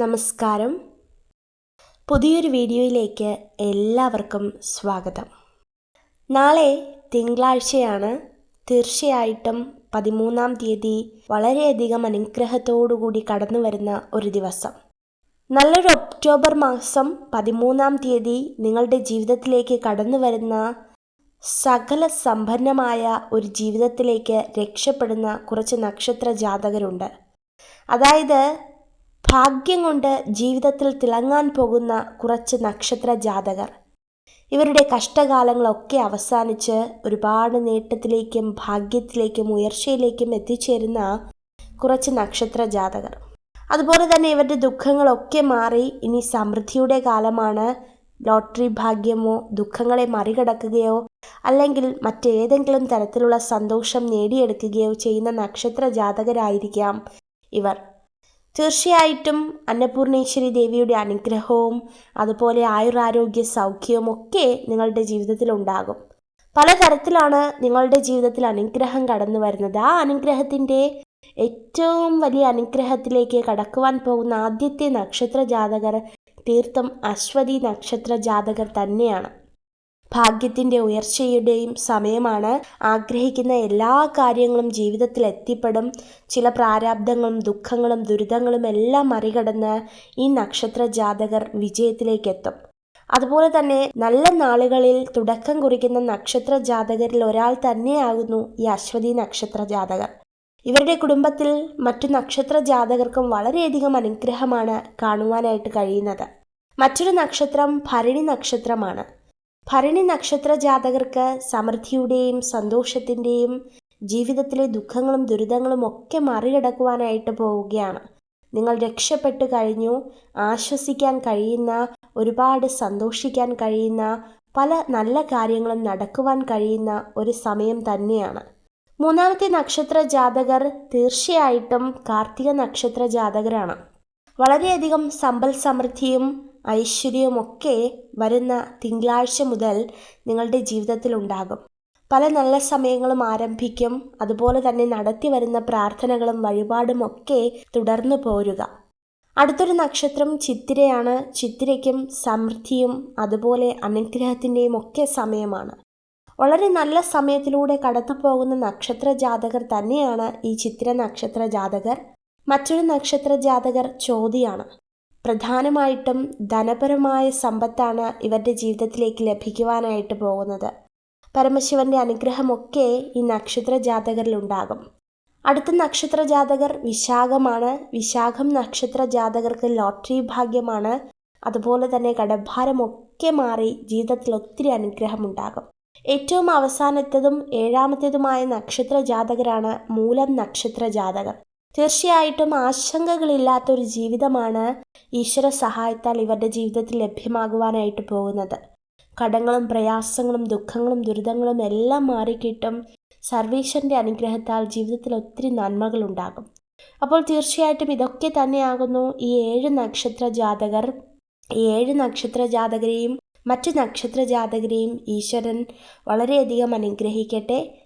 നമസ്കാരം. പുതിയൊരു വീഡിയോയിലേക്ക് എല്ലാവർക്കും സ്വാഗതം. നാളെ തിങ്കളാഴ്ചയാണ്. തീർച്ചയായിട്ടും പതിമൂന്നാം തീയതി വളരെയധികം അനുഗ്രഹത്തോടുകൂടി കടന്നു വരുന്ന ഒരു ദിവസം. നല്ലൊരു ഒക്ടോബർ മാസം പതിമൂന്നാം തീയതി നിങ്ങളുടെ ജീവിതത്തിലേക്ക് കടന്നു വരുന്ന സകല സമ്പന്നമായ ഒരു ജീവിതത്തിലേക്ക് രക്ഷപ്പെടുന്ന കുറച്ച് നക്ഷത്ര ജാതകരുണ്ട്. അതായത് ഭാഗ്യം കൊണ്ട് ജീവിതത്തിൽ തിളങ്ങാൻ പോകുന്ന കുറച്ച് നക്ഷത്ര ജാതകർ. ഇവരുടെ കഷ്ടകാലങ്ങളൊക്കെ അവസാനിച്ച് ഒരുപാട് നേട്ടത്തിലേക്കും ഭാഗ്യത്തിലേക്കും ഉയർച്ചയിലേക്കും എത്തിച്ചേരുന്ന കുറച്ച് നക്ഷത്ര ജാതകർ. അതുപോലെ തന്നെ ഇവരുടെ ദുഃഖങ്ങളൊക്കെ മാറി ഇനി സമൃദ്ധിയുടെ കാലമാണ്. ലോട്ടറി ഭാഗ്യമോ ദുഃഖങ്ങളെ മറികടക്കുകയോ അല്ലെങ്കിൽ മറ്റേതെങ്കിലും തരത്തിലുള്ള സന്തോഷം നേടിയെടുക്കുകയോ ചെയ്യുന്ന നക്ഷത്ര ജാതകരായിരിക്കാം ഇവർ. തീർച്ചയായിട്ടും അന്നപൂർണേശ്വരി ദേവിയുടെ അനുഗ്രഹവും അതുപോലെ ആയുരാരോഗ്യ സൗഖ്യവും ഒക്കെ നിങ്ങളുടെ ജീവിതത്തിൽ ഉണ്ടാകും. പലതരത്തിലാണ് നിങ്ങളുടെ ജീവിതത്തിൽ അനുഗ്രഹം കടന്നു വരുന്നത്. ആ അനുഗ്രഹത്തിന്റെ ഏറ്റവും വലിയ അനുഗ്രഹത്തിലേക്ക് കടക്കുവാൻ പോകുന്ന ആദ്യത്തെ നക്ഷത്ര ജാതകർ തീർത്ഥം അശ്വതി നക്ഷത്ര ജാതകർ തന്നെയാണ്. ഭാഗ്യത്തിന്റെ ഉയർച്ചയുടെയും സമയമാണ്. ആഗ്രഹിക്കുന്ന എല്ലാ കാര്യങ്ങളും ജീവിതത്തിൽ എത്തിപ്പെടും. ചില പ്രാരാബ്ദങ്ങളും ദുഃഖങ്ങളും ദുരിതങ്ങളും എല്ലാം മറികടന്ന് ഈ നക്ഷത്ര ജാതകർ വിജയത്തിലേക്ക് എത്തും അതുപോലെ തന്നെ നല്ല നാളുകളിൽ തുടക്കം കുറിക്കുന്ന നക്ഷത്ര ജാതകരിൽ ഒരാൾ തന്നെയാകുന്നു ഈ അശ്വതി നക്ഷത്ര ജാതകർ. ഇവരുടെ കുടുംബത്തിൽ മറ്റു നക്ഷത്ര ജാതകർക്കും വളരെയധികം അനുഗ്രഹമാണ് കാണുവാനായിട്ട് കഴിയുന്നത്. മറ്റൊരു നക്ഷത്രം ഭരണി നക്ഷത്രമാണ്. ഭരണി നക്ഷത്ര ജാതകർക്ക് സമൃദ്ധിയുടെയും സന്തോഷത്തിന്റെയും ജീവിതത്തിലെ ദുഃഖങ്ങളും ദുരിതങ്ങളും ഒക്കെ മറികടക്കുവാനായിട്ട് പോവുകയാണ്. നിങ്ങൾ രക്ഷപ്പെട്ടു കഴിഞ്ഞു. ആശ്വസിക്കാൻ കഴിയുന്ന ഒരുപാട് സന്തോഷിക്കാൻ കഴിയുന്ന പല നല്ല കാര്യങ്ങളും നടക്കുവാൻ കഴിയുന്ന ഒരു സമയം തന്നെയാണ്. മൂന്നാമത്തെ നക്ഷത്ര ജാതകർ തീർച്ചയായിട്ടും കാർത്തിക നക്ഷത്ര ജാതകരാണ്. വളരെയധികം സമ്പൽ സമൃദ്ധിയും ഐശ്വര്യവുമൊക്കെ വരുന്ന തിങ്കളാഴ്ച മുതൽ നിങ്ങളുടെ ജീവിതത്തിൽ ഉണ്ടാകും. പല നല്ല സമയങ്ങളും ആരംഭിക്കും. അതുപോലെ തന്നെ നടത്തി വരുന്ന പ്രാർത്ഥനകളും വഴിപാടും ഒക്കെ തുടർന്നു പോരുക. അടുത്തൊരു നക്ഷത്രം ചിത്തിരയാണ്. ചിത്തിരയ്ക്കും സമൃദ്ധിയും അതുപോലെ അനുഗ്രഹത്തിന്റെയും ഒക്കെ സമയമാണ്. വളരെ നല്ല സമയത്തിലൂടെ കടന്നു പോകുന്ന നക്ഷത്ര ജാതകർ തന്നെയാണ് ഈ ചിത്ര നക്ഷത്ര ജാതകർ. മറ്റൊരു നക്ഷത്ര ജാതകർ ചോതിയാണ്. പ്രധാനമായിട്ടും ധനപരമായ സമ്പത്താണ് ഇവരുടെ ജീവിതത്തിലേക്ക് ലഭിക്കുവാനായിട്ട് പോകുന്നത്. പരമശിവന്റെ അനുഗ്രഹമൊക്കെ ഈ നക്ഷത്ര ജാതകരിൽ ഉണ്ടാകും. അടുത്ത നക്ഷത്ര ജാതകർ വിശാഖമാണ്. വിശാഖം നക്ഷത്ര ജാതകർക്ക് ലോട്ടറി ഭാഗ്യമാണ്. അതുപോലെ തന്നെ കടഭാരമൊക്കെ മാറി ജീവിതത്തിൽ ഒത്തിരി അനുഗ്രഹം ഉണ്ടാകും. ഏറ്റവും അവസാനത്തതും ഏഴാമത്തേതുമായ നക്ഷത്ര ജാതകരാണ് മൂലം നക്ഷത്ര ജാതകർ. തീർച്ചയായിട്ടും ആശങ്കകളില്ലാത്തൊരു ജീവിതമാണ് ഈശ്വര സഹായത്താൽ ഇവരുടെ ജീവിതത്തിൽ ലഭ്യമാകുവാനായിട്ട് പോകുന്നത്. കടങ്ങളും പ്രയാസങ്ങളും ദുഃഖങ്ങളും ദുരിതങ്ങളും എല്ലാം മാറിക്കിട്ടും സർവീശ്വരന്റെ അനുഗ്രഹത്താൽ ജീവിതത്തിൽ ഒത്തിരി നന്മകളുണ്ടാകും. അപ്പോൾ തീർച്ചയായിട്ടും ഇതൊക്കെ തന്നെയാകുന്നു ഈ ഏഴ് നക്ഷത്ര ജാതകർ. ഈ ഏഴ് നക്ഷത്ര ജാതകരെയും മറ്റ് നക്ഷത്ര ജാതകരെയും ഈശ്വരൻ വളരെയധികം അനുഗ്രഹിക്കട്ടെ.